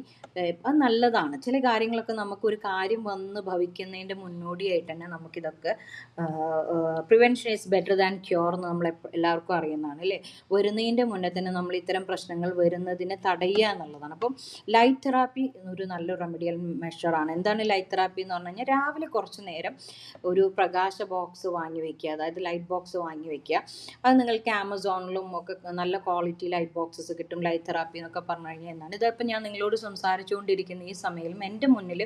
അത് നല്ലതാണ്. ചില കാര്യങ്ങളൊക്കെ നമുക്കൊരു കാര്യം വന്ന് ഭവിക്കുന്നതിന്റെ മുന്നോടിയായിട്ട് തന്നെ നമുക്കിതൊക്കെ prevention is better than cure എന്ന് നമ്മൾ എല്ലാവർക്കും അറിയുന്നതാണ് അല്ലേ? വരുന്നതിന്റെ മുന്നേ തന്നെ നമ്മൾ ഇത്തരം പ്രശ്നങ്ങൾ വരുന്നതിനെ തടയുക എന്നുള്ളതാണ്. അപ്പം ലൈറ്റ് തെറാപ്പി ഒരു നല്ല റെമഡിയൽ മെഷറാണ് എന്താണ് ലൈറ്റ് തെറാപ്പി എന്ന് പറഞ്ഞു കഴിഞ്ഞാൽ രാവിലെ കുറച്ച് നേരം ഒരു പ്രകാശ ബോക്സ് വാങ്ങി വയ്ക്കുക അതായത് ലൈറ്റ് ബോക്സ് വാങ്ങി വെക്കുക. അത് നിങ്ങൾക്ക് ആമസോണിലും ഒക്കെ നല്ല ക്വാളിറ്റി ലൈറ്റ് ബോക്സസ് കിട്ടും ലൈറ്റ് തെറാപ്പി എന്നൊക്കെ പറഞ്ഞു കഴിഞ്ഞാൽ എന്നാണ്. ഇതിപ്പോൾ ഞാൻ നിങ്ങളോട് സംസാരിച്ചുകൊണ്ടിരിക്കുന്ന ഈ സമയം എന്റെ മുന്നിൽ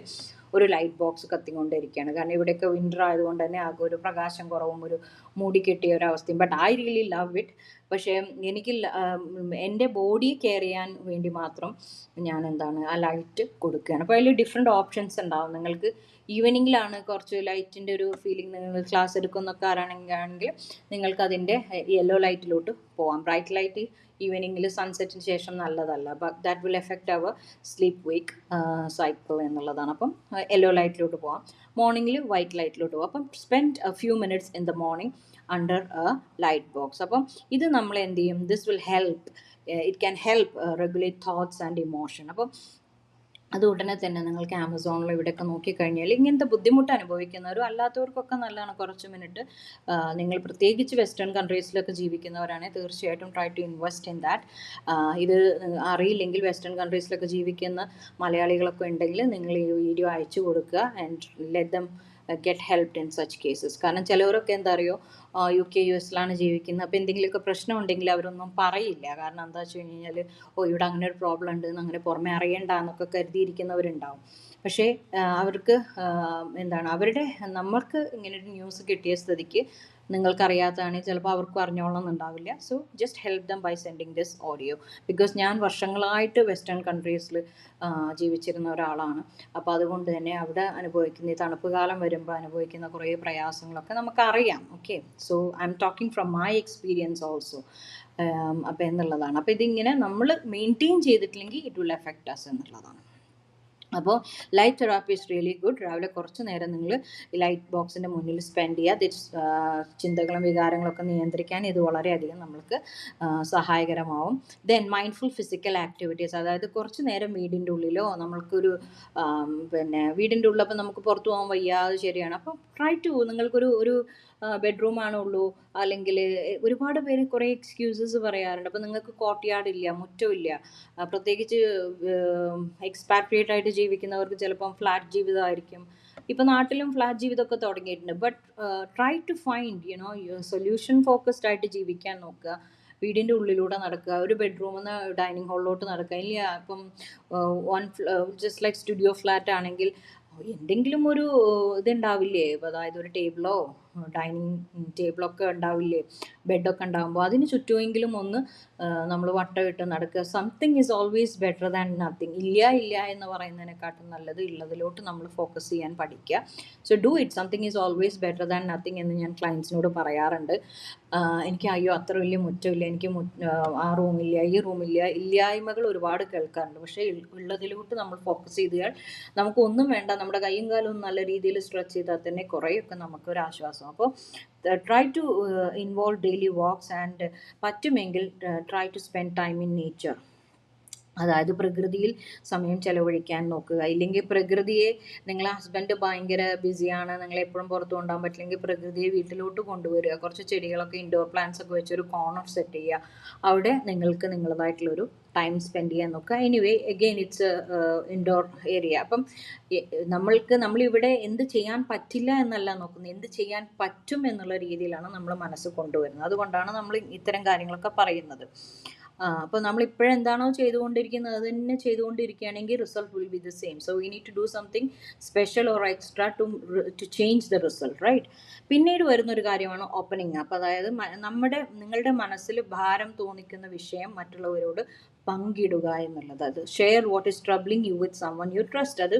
ഒരു ലൈറ്റ് ബോക്സ് കത്തിക്കൊണ്ടിരിക്കുകയാണ്. കാരണം ഇവിടെയൊക്കെ വിന്റർ ആയതുകൊണ്ട് തന്നെ ആകെ ഒരു പ്രകാശം കുറവും ഒരു മൂടി ഒരവസ്ഥയും. But I really love it പക്ഷേ എനിക്ക് എന്റെ ബോഡി കെയർ ചെയ്യാൻ വേണ്ടി മാത്രം ഞാൻ എന്താണ് ആ ലൈറ്റ് കൊടുക്കുകയാണ്. അപ്പോൾ അതിൽ ഡിഫറെന്റ് ഓപ്ഷൻസ് ഉണ്ടാവും. നിങ്ങൾക്ക് ഈവനിങ്ങിലാണ് കുറച്ച് ലൈറ്റിന്റെ ഒരു ഫീലിംഗ് നിങ്ങൾ ക്ലാസ് എടുക്കുന്നൊക്കെ ആണെങ്കിൽ നിങ്ങൾക്ക് അതിന്റെ യെല്ലോ ലൈറ്റിലോട്ട് പോവാം. ബ്രൈറ്റ് ലൈറ്റ് ഈവനിങ്ങിൽ സൺസെറ്റിന് ശേഷം നല്ലതല്ല. But that will affect our sleep wake cycle എന്നുള്ളതാണ്. അപ്പം യെല്ലോ ലൈറ്റിലോട്ട് പോവാം. മോർണിംഗിൽ വൈറ്റ് ലൈറ്റിലോട്ട് പോകും. അപ്പം spend a few minutes in the morning under a light box അപ്പം ഇത് നമ്മൾ എന്ത് ചെയ്യും this will help it can help regulate thoughts and emotion അപ്പം അത് ഉടനെ തന്നെ നിങ്ങൾക്ക് ആമസോണിൽ ഇവിടെയൊക്കെ നോക്കിക്കഴിഞ്ഞാൽ ഇങ്ങനത്തെ ബുദ്ധിമുട്ട് അനുഭവിക്കുന്നവരും അല്ലാത്തവർക്കൊക്കെ നല്ലതാണ്. കുറച്ച് മിനിറ്റ് നിങ്ങൾ പ്രത്യേകിച്ച് വെസ്റ്റേൺ കൺട്രീസിലൊക്കെ ജീവിക്കുന്നവരാണെങ്കിൽ തീർച്ചയായിട്ടും try to invest in that ഇത് അറിയില്ലെങ്കിൽ വെസ്റ്റേൺ കൺട്രീസിലൊക്കെ ജീവിക്കുന്ന മലയാളികളൊക്കെ ഉണ്ടെങ്കിൽ നിങ്ങൾ ഈ വീഡിയോ അയച്ചു കൊടുക്കുക and let them get helped in such cases കാരണം ചിലവരൊക്കെ എന്താ അറിയോ യു കെ യു എസിലാണ് ജീവിക്കുന്നത്. അപ്പോൾ എന്തെങ്കിലുമൊക്കെ പ്രശ്നം ഉണ്ടെങ്കിൽ അവരൊന്നും പറയില്ല. കാരണം എന്താ വെച്ച് കഴിഞ്ഞാൽ ഓ ഇവിടെ അങ്ങനെ ഒരു പ്രോബ്ലം ഉണ്ട് അങ്ങനെ പുറമെ അറിയണ്ട എന്നൊക്കെ കരുതിയിരിക്കുന്നവരുണ്ടാവും. പക്ഷേ അവർക്ക് എന്താണ് അവരുടെ നമ്മൾക്ക് ഇങ്ങനെ ഒരു ന്യൂസ് കിട്ടിയ സ്ഥിതിക്ക് നിങ്ങൾക്കറിയാത്തതാണെങ്കിൽ ചിലപ്പോൾ അവർക്കും അറിഞ്ഞോളണമെന്നുണ്ടാവില്ല. So just help them by sending this audio because ഞാൻ വർഷങ്ങളായിട്ട് വെസ്റ്റേൺ കൺട്രീസിൽ ജീവിച്ചിരുന്ന ഒരാളാണ്. അപ്പോൾ അതുകൊണ്ട് തന്നെ അവിടെ അനുഭവിക്കുന്ന ഈ തണുപ്പ് കാലം വരുമ്പോൾ അനുഭവിക്കുന്ന കുറേ പ്രയാസങ്ങളൊക്കെ നമുക്കറിയാം. Okay so I am talking from my experience also അപ്പോൾ എന്നുള്ളതാണ്. അപ്പോൾ ഇതിങ്ങനെ നമ്മൾ മെയിന്റെയിൻ ചെയ്തിട്ടില്ലെങ്കിൽ ഇറ്റ് വിൽ എഫക്റ്റ് അസ് എന്നുള്ളതാണ്. അപ്പോൾ light therapy is really good രാവിലെ കുറച്ച് നേരം നിങ്ങൾ ലൈറ്റ് ബോക്സിന്റെ മുന്നിൽ സ്പെൻഡ് ചെയ്യുക. ചിന്തകളും വികാരങ്ങളൊക്കെ നിയന്ത്രിക്കാൻ ഇത് വളരെയധികം നമ്മൾക്ക് സഹായകരമാവും. ദെൻ മൈൻഡ്ഫുൾ ഫിസിക്കൽ ആക്ടിവിറ്റീസ് അതായത് കുറച്ച് നേരം വീടിന്റെ ഉള്ളിലോ നമ്മൾക്കൊരു പിന്നെ വീടിന്റെ ഉള്ളിലപ്പോൾ നമുക്ക് പുറത്തു പോകാൻ വയ്യാതെ ശരിയാണ്. അപ്പോൾ ട്രൈ ടു നിങ്ങൾക്കൊരു ഒരു ബെഡ്റൂം ആണുള്ളൂ. അല്ലെങ്കിൽ ഒരുപാട് പേര് കുറേ എക്സ്ക്യൂസസ് പറയാറുണ്ട്. അപ്പോൾ നിങ്ങൾക്ക് കോർട്ട്യാർഡ് ഇല്ല മുറ്റമില്ല പ്രത്യേകിച്ച് എക്സ്പാട്രിയേറ്റ് ആയിട്ട് ജീവിക്കുന്നവർക്ക് ചിലപ്പം ഫ്ലാറ്റ് ജീവിതമായിരിക്കും. ഇപ്പം നാട്ടിലും ഫ്ലാറ്റ് ജീവിതമൊക്കെ തുടങ്ങിയിട്ടുണ്ട്. But try to find you know solution focused ആയിട്ട് ജീവിക്കാൻ നോക്കുക. വീടിന്റെ ഉള്ളിലൂടെ നടക്കുക. ഒരു ബെഡ്റൂമിൽ നിന്ന് ഡൈനിങ് ഹാളിലോട്ട് നടക്കുക. ഇല്ല ഇപ്പം one just like studio flat ആണെങ്കിൽ എന്തെങ്കിലും ഒരു ഇതുണ്ടാവില്ലേ? അതായത് ഒരു ടേബിളോ ഡൈനിങ് ടേബിളൊക്കെ ഉണ്ടാവില്ലേ ബെഡൊക്കെ ഉണ്ടാകുമ്പോൾ അതിന് ചുറ്റുമെങ്കിലും ഒന്ന് നമ്മൾ വട്ടമിട്ട് നടക്കുക. Something is always better than nothing ഇല്ല ഇല്ല എന്ന് പറയുന്നതിനെക്കാട്ടും നല്ലത് ഉള്ളതിലോട്ട് നമ്മൾ ഫോക്കസ് ചെയ്യാൻ പഠിക്കുക. So do it something is always better than nothing എന്ന് ഞാൻ ക്ലയൻസിനോട് പറയാറുണ്ട്. എനിക്ക് അയ്യോ അത്ര വലിയ മുറ്റമില്ല എനിക്ക് ആ റൂമില്ല ഈ റൂമില്ല ഇല്ലായ്മകൾ ഒരുപാട് കേൾക്കാറുണ്ട്. പക്ഷേ ഉള്ളതിലോട്ട് നമ്മൾ ഫോക്കസ് ചെയ്താൽ നമുക്കൊന്നും വേണ്ട നമ്മുടെ കൈയും കാലും നല്ല രീതിയിൽ സ്ട്രെച്ച് ചെയ്താൽ തന്നെ കുറേയൊക്കെ നമുക്കൊരു ആശ്വാസം അപ്പോൾ try to involve daily walks and പറ്റുമെങ്കിൽ try to spend time in nature അതായത് പ്രകൃതിയിൽ സമയം ചെലവഴിക്കാൻ നോക്കുക. ഇല്ലെങ്കിൽ പ്രകൃതിയെ നിങ്ങളെ ഹസ്ബൻഡ് ഭയങ്കര ബിസിയാണ് നിങ്ങളെ എപ്പോഴും പുറത്തു കൊണ്ടുപോകാൻ പറ്റില്ലെങ്കിൽ പ്രകൃതിയെ വീട്ടിലോട്ട് കൊണ്ടുവരിക. കുറച്ച് ചെടികളൊക്കെ ഇൻഡോർ പ്ലാന്റ്സ് ഒക്കെ വെച്ചൊരു കോർണർ സെറ്റ് ചെയ്യുക. അവിടെ നിങ്ങൾക്ക് നിങ്ങളതായിട്ടുള്ളൊരു ടൈം സ്പെൻഡ് ചെയ്യാൻ നോക്കുക. Anyway again it's indoor area അപ്പം നമ്മൾക്ക് നമ്മളിവിടെ എന്ത് ചെയ്യാൻ പറ്റില്ല എന്നല്ല നോക്കുന്നത്. എന്ത് ചെയ്യാൻ പറ്റും എന്നുള്ള രീതിയിലാണ് നമ്മൾ മനസ്സ് കൊണ്ടുവരുന്നത്. അതുകൊണ്ടാണ് നമ്മൾ ഇത്തരം കാര്യങ്ങളൊക്കെ പറയുന്നത്. അപ്പോൾ നമ്മൾ ഇപ്പോഴെന്താണോ ചെയ്തുകൊണ്ടിരിക്കുന്നത് അത് തന്നെ ചെയ്തുകൊണ്ടിരിക്കുകയാണെങ്കിൽ result will be the same so we need to do something special or extra to to change the result right പിന്നീട് വരുന്നൊരു കാര്യമാണ് ഓപ്പണിങ് അപ്പോൾ അതായത് നമ്മുടെ നിങ്ങളുടെ മനസ്സിൽ ഭാരം തോന്നിക്കുന്ന വിഷയം മറ്റുള്ളവരോട് പങ്കിടുക എന്നുള്ളത്. അത് share what is troubling you with some one you trust അത്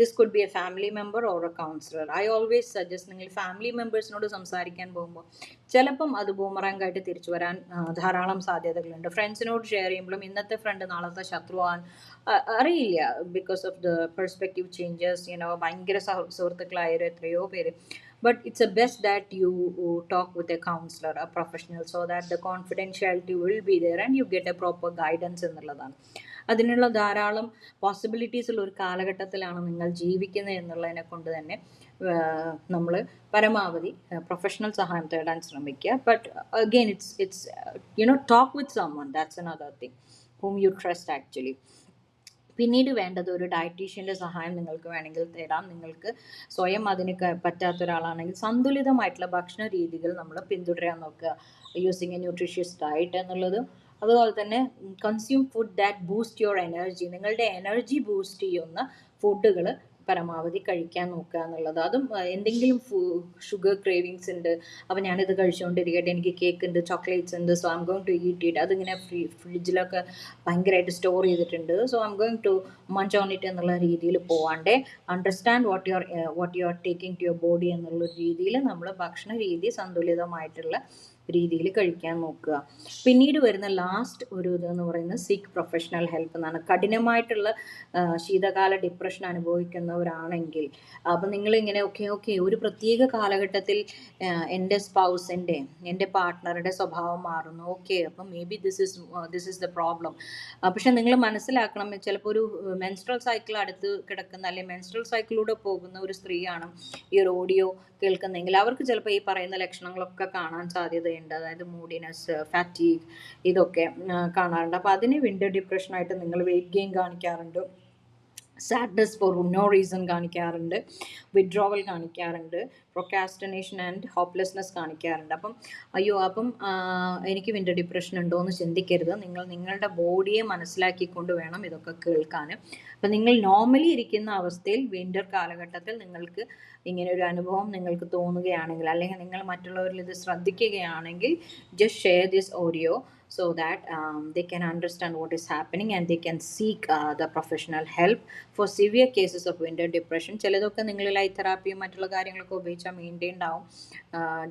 this could be a family member or a counsellor I always suggest നിങ്ങൾ ഫാമിലി മെമ്പേഴ്സിനോട് സംസാരിക്കാൻ പോകുമ്പോൾ ചിലപ്പം അത് ബൂമറാങ്കായിട്ട് തിരിച്ചു വരാൻ ധാരാളം സാധ്യതകളുണ്ട്. ഫ്രണ്ട്സിനോട് ഷെയർ ചെയ്യുമ്പോഴും ഇന്നത്തെ ഫ്രണ്ട് നാളത്തെ ശത്രുവാൻ അറിയില്ല. Because of the perspective changes you know ഭയങ്കര സുഹൃത്തുക്കളായ എത്രയോ പേര് but it's a best that you uh, talk with a counselor a professional so that the confidentiality will be there and you get a proper guidance എന്നുള്ളതാണ്. അതിനുള്ള ധാരാളം possibilities ഉള്ള ഒരു കാലഘട്ടത്തിലാണ് നിങ്ങൾ ജീവിക്കുന്നത് എന്നുള്ളതിനെ കൊണ്ട് തന്നെ നമ്മൾ പരമാവധി പ്രൊഫഷണൽ സഹായം തേടാൻ ശ്രമിക്കുക. But again it's it's you know talk with some one that's another thing whom you trust actually പിന്നീട് വേണ്ടത് ഒരു ഡയറ്റീഷ്യന്റെ സഹായം നിങ്ങൾക്ക് വേണമെങ്കിൽ തേടാം. നിങ്ങൾക്ക് സ്വയം അതിന് പറ്റാത്ത ഒരാളാണെങ്കിൽ സന്തുലിതമായിട്ടുള്ള ഭക്ഷണ രീതികൾ നമ്മൾ പിന്തുടരാൻ നോക്കുക. യൂസിങ് എ ന്യൂട്രീഷ്യസ് ഡയറ്റ് എന്നുള്ളത്. അതുപോലെ തന്നെ consume food that boost your energy നിങ്ങളുടെ എനർജി ബൂസ്റ്റ് ചെയ്യുന്ന ഫുഡുകൾ പരമാവധി കഴിക്കാൻ നോക്കുക എന്നുള്ളത്. അതും എന്തെങ്കിലും ഷുഗർ ക്രേവിങ്സ് ഉണ്ട്. അപ്പോൾ ഞാനിത് കഴിച്ചുകൊണ്ടിരിക്കട്ടെ എനിക്ക് കേക്ക് ഉണ്ട് ചോക്ലേറ്റ്സ് ഉണ്ട്. So I'm going to eat it അതിങ്ങനെ ഫ്രീ ഫ്രിഡ്ജിലൊക്കെ ഭയങ്കരമായിട്ട് സ്റ്റോർ ചെയ്തിട്ടുണ്ട്. So I'm going to munch on it എന്നുള്ള രീതിയിൽ പോവാണ്ടേ. Understand what your what you are taking to your body എന്നുള്ള രീതിയിൽ നമ്മൾ ഭക്ഷണ രീതി സന്തുലിതമായിട്ടുള്ള രീതിയിൽ കഴിക്കാൻ നോക്കുക. പിന്നീട് വരുന്ന ലാസ്റ്റ് ഒരു ഇതെന്ന് പറയുന്നത് സീക്ക് പ്രൊഫഷണൽ ഹെൽപ്പ് എന്നാണ്. കഠിനമായിട്ടുള്ള ശീതകാല ഡിപ്രഷൻ അനുഭവിക്കുന്നവരാണെങ്കിൽ അപ്പം നിങ്ങളിങ്ങനെ ഓക്കെ ഓക്കെ ഒരു പ്രത്യേക കാലഘട്ടത്തിൽ എന്റെ സ്പൗസിന്റെ എന്റെ പാർട്ട്ണറുടെ സ്വഭാവം മാറുന്നു. ഓക്കെ അപ്പം maybe this is this is the problem പക്ഷെ നിങ്ങൾ മനസ്സിലാക്കണം ചിലപ്പോൾ ഒരു മെൻസ്ട്രൽ സൈക്കിൾ അടുത്ത് കിടക്കുന്ന അല്ലെങ്കിൽ മെൻസ്ട്രൽ സൈക്കിളിലൂടെ പോകുന്ന ഒരു സ്ത്രീയാണ് ഈ ഒരു ഓഡിയോ കേൾക്കുന്നെങ്കിൽ അവർക്ക് ചിലപ്പോൾ ഈ പറയുന്ന ലക്ഷണങ്ങളൊക്കെ കാണാൻ സാധ്യതയുണ്ട് അതായത് മൂഡിനെസ് ഫാറ്റീഗ് ഇതൊക്കെ കാണാറുണ്ട്. അപ്പോൾ അതിന് വിന്റർ ഡിപ്രഷനായിട്ട് നിങ്ങൾ വെയിറ്റ് ഗെയിൻ കാണിക്കാറുണ്ട്? സാഡ്നസ് ഫോർ നോ റീസൺ കാണിക്കാറുണ്ട്. വിഡ്രോവൽ കാണിക്കാറുണ്ട്. പ്രൊക്കാസ്റ്റിനേഷൻ ആൻഡ് ഹോപ്പ്ലെസ്നെസ് കാണിക്കാറുണ്ട്. അപ്പം അയ്യോ അപ്പം എനിക്ക് വിന്റെ ഡിപ്രഷൻ ഉണ്ടോ എന്ന് ചിന്തിക്കരുത്. നിങ്ങൾ നിങ്ങളുടെ ബോഡിയെ മനസ്സിലാക്കിക്കൊണ്ട് വേണം ഇതൊക്കെ കേൾക്കാൻ അപ്പം നിങ്ങൾ നോർമലി ഇരിക്കുന്ന അവസ്ഥയിൽ വിന്റർ കാലഘട്ടത്തിൽ നിങ്ങൾക്ക് ഇങ്ങനെ ഒരു അനുഭവം നിങ്ങൾക്ക് തോന്നുകയാണെങ്കിൽ അല്ലെങ്കിൽ നിങ്ങൾ മറ്റുള്ളവരിൽ ഇത് ശ്രദ്ധിക്കുകയാണെങ്കിൽ just share this audio so that um, they can understand what is happening and they can seek uh, the professional help for severe cases of winter depression. ചിലതൊക്കെ നിങ്ങൾ ലൈറ്റ് തെറാപ്പിയും മറ്റുള്ള കാര്യങ്ങളൊക്കെ ഉപയോഗിച്ചാൽ മെയിന്റെയിൻ ആവും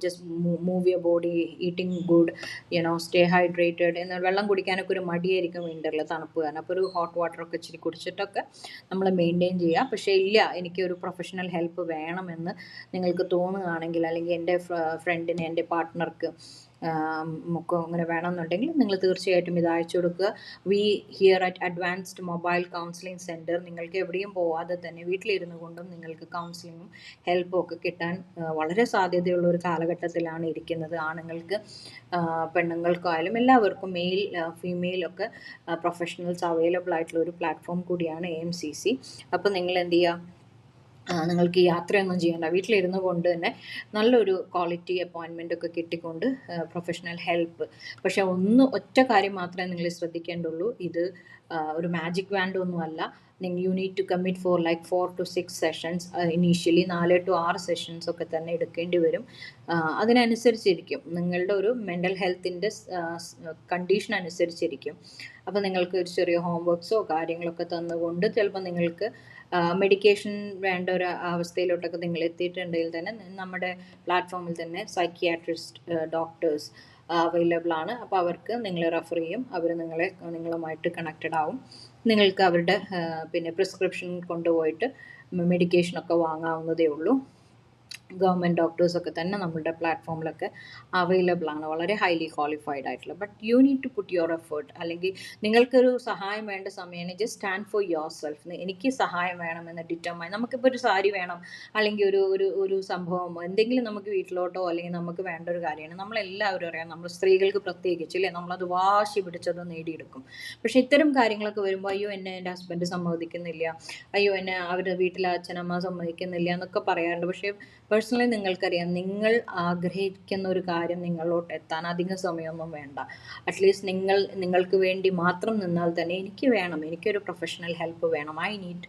just move your body eating good you know stay hydrated എന്നാൽ വെള്ളം കുടിക്കാനൊക്കെ ഒരു മടിയായിരിക്കും വിന്ററിൽ തണുപ്പ് കാരണം. അപ്പോൾ ഒരു ഹോട്ട് വാട്ടറൊക്കെ ഇച്ചിരി കുടിച്ചിട്ടൊക്കെ നമ്മൾ മെയിന്റെയിൻ ചെയ്യുക പക്ഷേ ഇല്ല എനിക്ക് ഒരു പ്രൊഫഷണൽ ഹെൽപ്പ് വേണമെന്ന് നിങ്ങൾക്ക് തോന്നുകയാണെങ്കിൽ അല്ലെങ്കിൽ എന്റെ ഫ്രണ്ടിന് എന്റെ പാർട്ട്ണർക്ക് ഒക്കെ അങ്ങനെ വേണമെന്നുണ്ടെങ്കിൽ നിങ്ങൾ തീർച്ചയായിട്ടും ഇത് അയച്ചു കൊടുക്കുക. We here at advanced mobile counselling centre നിങ്ങൾക്ക് എവിടെയും പോവാതെ തന്നെ വീട്ടിലിരുന്നു കൊണ്ടും നിങ്ങൾക്ക് കൗൺസിലിങ്ങും ഹെൽപ്പും ഒക്കെ കിട്ടാൻ വളരെ സാധ്യതയുള്ള ഒരു കാലഘട്ടത്തിലാണ് ഇരിക്കുന്നത്. ആണുങ്ങൾക്ക് പെണ്ണുങ്ങൾക്കായാലും എല്ലാവർക്കും മെയിൽ ഫീമെയിൽ ഒക്കെ പ്രൊഫഷണൽസ് അവൈലബിൾ ആയിട്ടുള്ള ഒരു പ്ലാറ്റ്ഫോം കൂടിയാണ് എ എം സി സി അപ്പോൾ നിങ്ങൾ എന്ത് ചെയ്യുക? നിങ്ങൾക്ക് യാത്രയൊന്നും ചെയ്യേണ്ട. വീട്ടിലിരുന്നു കൊണ്ട് തന്നെ നല്ലൊരു ക്വാളിറ്റി അപ്പോയിൻമെന്റ് ഒക്കെ കിട്ടിക്കൊണ്ട് പ്രൊഫഷണൽ ഹെൽപ്പ് പക്ഷേ ഒന്ന് ഒറ്റ കാര്യം മാത്രമേ നിങ്ങൾ ശ്രദ്ധിക്കേണ്ടുള്ളൂ. ഇത് ഒരു മാജിക് വാൻഡ് ഒന്നുമല്ല നിങ്ങൾ you need to commit for like four to six sessions initially നാല് ടു ആറ് സെഷൻസ് ഒക്കെ തന്നെ എടുക്കേണ്ടി വരും. അതിനനുസരിച്ചിരിക്കും. നിങ്ങളുടെ ഒരു മെന്റൽ ഹെൽത്തിന്റെ കണ്ടീഷൻ അനുസരിച്ചിരിക്കും. അപ്പോൾ നിങ്ങൾക്ക് ഒരു ചെറിയ ഹോംവർക്സോ കാര്യങ്ങളൊക്കെ തന്നുകൊണ്ട് ചിലപ്പോൾ നിങ്ങൾക്ക് മെഡിക്കേഷൻ വേണ്ട ഒരു അവസ്ഥയിലോട്ടൊക്കെ നിങ്ങൾ എത്തിയിട്ടുണ്ടെങ്കിൽ തന്നെ നമ്മുടെ പ്ലാറ്റ്ഫോമിൽ തന്നെ സൈക്കിയാട്രിസ്റ്റ് ഡോക്ടേഴ്സ് അവൈലബിൾ ആണ്. അപ്പോൾ അവർക്ക് നിങ്ങളെ റെഫർ ചെയ്യും. അവർ നിങ്ങളെ നിങ്ങളുമായിട്ട് കണക്റ്റഡ് ആവും. നിങ്ങൾക്ക് അവരുടെ പിന്നെ പ്രിസ്ക്രിപ്ഷൻ കൊണ്ടുപോയിട്ട് മെഡിക്കേഷനൊക്കെ വാങ്ങാവുന്നതേ ഉള്ളൂ. ഗവൺമെന്റ് ഡോക്ടേഴ്സൊക്കെ തന്നെ നമ്മളുടെ പ്ലാറ്റ്ഫോമിലൊക്കെ അവൈലബിൾ ആണ്. വളരെ ഹൈലി ക്വാളിഫൈഡ് ആയിട്ടുള്ള. But you need to put your effort അല്ലെങ്കിൽ നിങ്ങൾക്കൊരു സഹായം വേണ്ട സമയമാണ്. Just stand for your self എനിക്ക് സഹായം വേണമെന്ന് ഡിറ്റർമൈൻ നമുക്കിപ്പോൾ ഒരു സാരി വേണം. അല്ലെങ്കിൽ ഒരു ഒരു ഒരു സംഭവം എന്തെങ്കിലും നമുക്ക് വീട്ടിലോട്ടോ അല്ലെങ്കിൽ നമുക്ക് വേണ്ട ഒരു കാര്യമാണ്. നമ്മളെല്ലാവരും അറിയാം. നമ്മൾ സ്ത്രീകൾക്ക് പ്രത്യേകിച്ച് അല്ലേ നമ്മളത് വാശി പിടിച്ചത് നേടിയെടുക്കും. പക്ഷേ ഇത്തരം കാര്യങ്ങളൊക്കെ വരുമ്പോൾ അയ്യോ എന്നെ എന്റെ ഹസ്ബൻഡ് സമ്മതിക്കുന്നില്ല. അയ്യോ എന്നെ അവരുടെ വീട്ടിലെ അച്ഛനമ്മ സമ്മതിക്കുന്നില്ല എന്നൊക്കെ പറയാറുണ്ട്. പക്ഷേ പേഴ്സണലി നിങ്ങൾക്കറിയാം. നിങ്ങൾ ആഗ്രഹിക്കുന്ന ഒരു കാര്യം നിങ്ങളോട്ട് എത്താൻ അധികം സമയമൊന്നും വേണ്ട. അറ്റ്ലീസ്റ്റ് നിങ്ങൾ നിങ്ങൾക്ക് വേണ്ടി മാത്രം നിന്നാൽ തന്നെ എനിക്ക് വേണം. എനിക്കൊരു പ്രൊഫഷണൽ ഹെൽപ്പ് വേണം. ഐ നീഡ്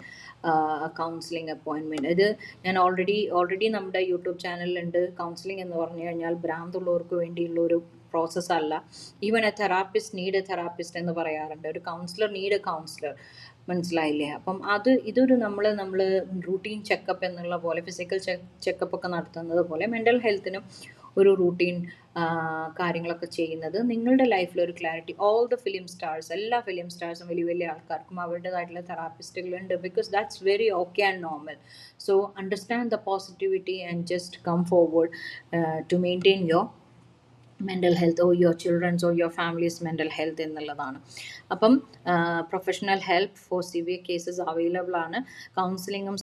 കൗൺസിലിംഗ് അപ്പോയിൻമെന്റ് ഇത് ഞാൻ ഓൾറെഡി ഓൾറെഡി നമ്മുടെ യൂട്യൂബ് ചാനലിലുണ്ട് കൗൺസിലിംഗ് എന്ന് പറഞ്ഞു കഴിഞ്ഞാൽ ഭ്രാന്തുള്ളവർക്ക് വേണ്ടിയുള്ള ഒരു പ്രോസസ്സല്ല even a therapist need a therapist എന്ന് പറയാറുണ്ട്. ഒരു കൗൺസിലർ നീഡ് എ കൗൺസിലർ മനസ്സിലായില്ലേ? അപ്പം അത് ഇതൊരു നമ്മൾ നമ്മൾ റൂട്ടീൻ ചെക്കപ്പ് എന്നുള്ള പോലെ ഫിസിക്കൽ ചെക്കപ്പ് ഒക്കെ നടത്തുന്നത് പോലെ മെന്റൽ ഹെൽത്തിനും ഒരു റൂട്ടീൻ കാര്യങ്ങളൊക്കെ ചെയ്യുന്നത് നിങ്ങളുടെ ലൈഫിൽ ഒരു clarity all the film stars എല്ലാ ഫിലിം സ്റ്റാർസും വലിയ വലിയ ആൾക്കാർക്കും അവരുടേതായിട്ടുള്ള തെറാപ്പിസ്റ്റുകളുണ്ട് because that's very okay and normal so understand the positivity and just come forward to maintain your mental health or your children's or your families mental health എന്നുള്ളതാണ്. അപ്പം professional help for severe cases available ആണ്. കൗൺസിലിങ്ങും